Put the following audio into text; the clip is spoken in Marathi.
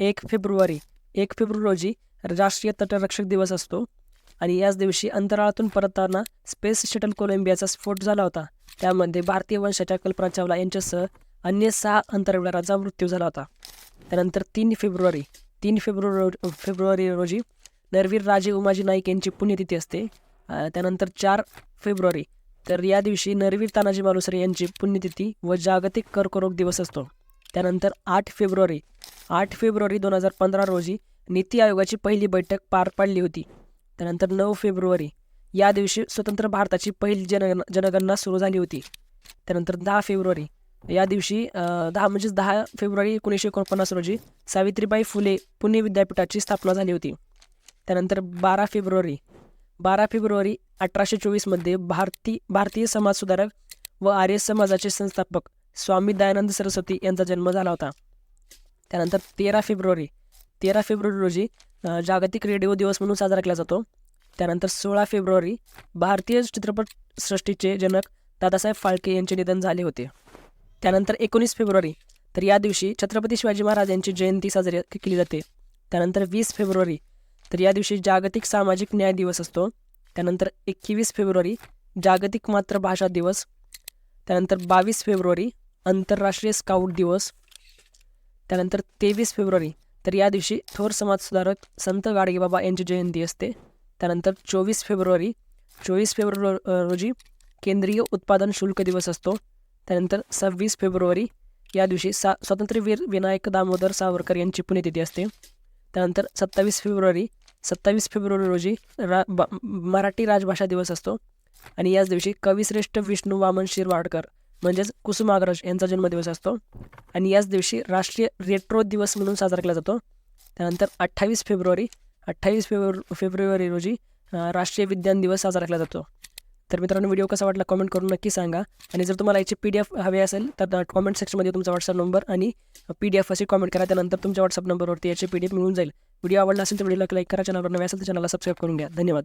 एक फेब्रुवारी. एक फेब्रुवारी रोजी राष्ट्रीय तटरक्षक दिवस असतो आणि याच दिवशी अंतराळातून परतताना स्पेस शटल कोलंबियाचा स्फोट झाला होता. त्यामध्ये भारतीय वंशाच्या कल्पना चावला यांच्यासह अन्य सहा अंतराळवीरांचा मृत्यू झाला होता. त्यानंतर तीन फेब्रुवारी. तीन फेब्रुवारी फेब्रुवारी रोजी नरवीर राजे उमाजी नाईक यांची पुण्यतिथी असते. त्यानंतर चार फेब्रुवारी. तर या दिवशी नरवीर तानाजी मालुसरे यांची पुण्यतिथी व जागतिक कर्करोग दिवस असतो. त्यानंतर आठ फेब्रुवारी. आठ फेब्रुवारी दोन हजार पंधरा रोजी नीती आयोगाची पहिली बैठक पार पाडली होती. त्यानंतर नऊ फेब्रुवारी या दिवशी स्वतंत्र भारताची पहिली जनगण जनगणना सुरू झाली होती. त्यानंतर दहा फेब्रुवारी या दिवशी दहा म्हणजेच दहा फेब्रुवारी एकोणीसशे एकोणपन्नास रोजी सावित्रीबाई फुले पुणे विद्यापीठाची स्थापना झाली होती. त्यानंतर बारा फेब्रुवारी बारा फेब्रुवारी अठराशे चोवीसमध्ये भारती भारतीय समाजसुधारक व आर्य समाजाचे संस्थापक स्वामी दयानंद सरस्वती यांचा जन्म झाला होता. त्यानंतर तेरा फेब्रुवारी तेरा फेब्रुवारी रोजी जागतिक रेडिओ दिवस म्हणून साजरा केला जातो. त्यानंतर सोळा फेब्रुवारी भारतीय चित्रपट सृष्टीचे जनक दादासाहेब फाळके यांचे निधन झाले होते. त्यानंतर एकोणीस फेब्रुवारी तर या दिवशी छत्रपती शिवाजी महाराज यांची जयंती साजरी केली जाते. त्यानंतर वीस फेब्रुवारी तर या दिवशी जागतिक सामाजिक न्याय दिवस असतो. त्यानंतर एकवीस फेब्रुवारी जागतिक मातृभाषा दिवस. त्यानंतर बावीस फेब्रुवारी आंतरराष्ट्रीय स्काउट दिवस. त्यानंतर तेवीस फेब्रुवारी तर या दिवशी थोर समाजसुधारक संत गाडगेबाबा यांची जयंती असते. त्यानंतर चोवीस फेब्रुवारी चोवीस फेब्रुवारी रोजी केंद्रीय उत्पादन शुल्क दिवस असतो. त्यानंतर सव्वीस फेब्रुवारी या दिवशी सा स्वातंत्र्यवीर विनायक दामोदर सावरकर यांची पुण्यतिथी असते. त्यानंतर सत्तावीस फेब्रुवारी सत्तावीस फेब्रुवारी रोजी रा बा मराठी राजभाषा दिवस असतो. आणि याच दिवशी कविश्रेष्ठ विष्णू वामन शिरवाडकर म्हणजेच कुसुमाग्रज यांचा जन्मदिवस असतो. आणि याच दिवशी राष्ट्रीय रेट्रो दिवस म्हणून साजरा केला जातो. त्यानंतर अठ्ठावीस फेब्रुवारी अठ्ठावीस फेब्रु फेब्रुवारी रोजी राष्ट्रीय विज्ञान दिवस साजरा केला जातो. तर मित्रांनो व्हिडिओ कसा वाटला कमेंट करून नक्की सांगा. आणि जर तुम्हाला याची पी डी एफ हवे असेल तर कॉमेंट सेक्शनमध्ये तुमचा व्हॉट्सअप नंबर आणि पी डी एफ अशी कॉमेंट करा. त्यानंतर तुमच्या व्हॉट्सअप नंबरवरती याची पी डी एफ मिळून जाईल. व्हिडिओ आवडला असेल तर व्हिडिओला लाईक करा. चॅनलवर नव्या असेल तर चॅनलला सबस्क्राईब करून घ्या. धन्यवाद.